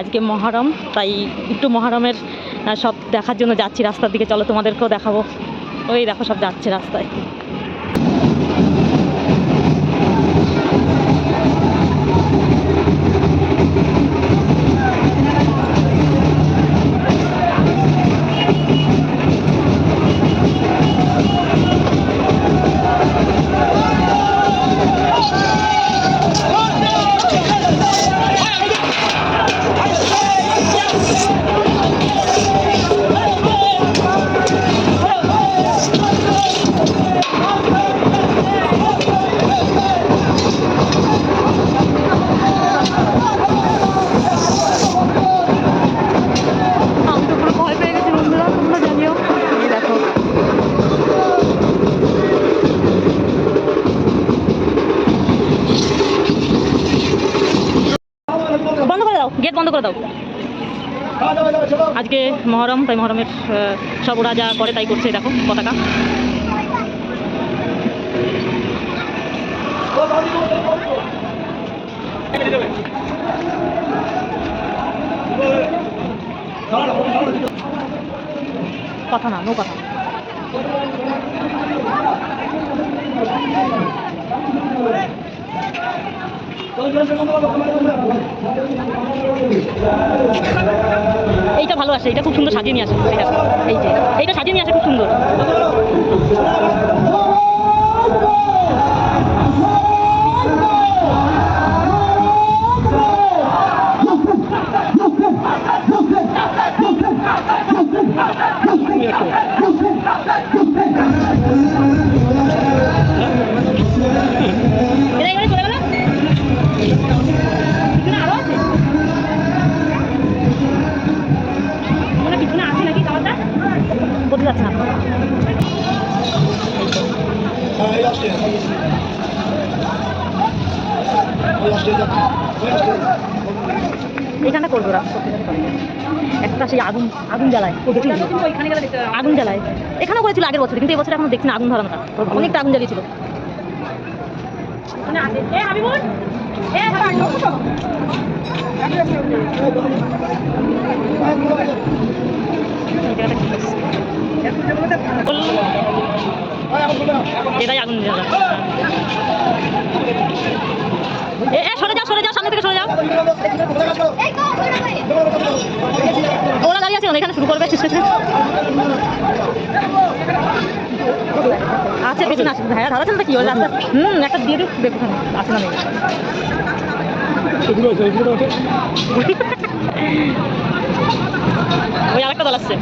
আজকে মহারম, তাই একটু মহারমের সব দেখার জন্য যাচ্ছি, রাস্তার দিকে। চলো তোমাদেরকেও দেখাবো। ওই দেখো সব যাচ্ছে রাস্তায়। বন্ধ করে দাও। আজকে মহরম, তাই মহরমের সব ওরা যা করে তাই করছে, দেখো পতাকা। কথা না নো কথা। এইটা ভালো আছে এটা খুব সুন্দর সাজিয়ে নিয়ে আসে। এই যে, এইটা সাজিয়ে নিয়ে আসে, খুব সুন্দর। বোঝা যাচ্ছে না এখানটা করব ওরা একটা সেই আগুন আগুন জ্বালায়। আগুন জ্বালায়। এখানেও করেছিল আগের বছর কিন্তু এবছর এখনও দেখছি না আগুন ধরানোটা। অনেকটা আগুন জ্বালিয়েছিল। এটাই আগুন জ্বালা এ সরে যাও সরে যাও, সামনে থেকে সরে যাও। ওরা দাঁড়িয়ে আছে এখানে শুরু করবে আচ্ছা পেছনে আসে ভাইয়া ধরা না কি ওর রাস্তা হুম, একটা দিয়ে দিই দেখো আসে না ওই আরেকটা দল আসছে।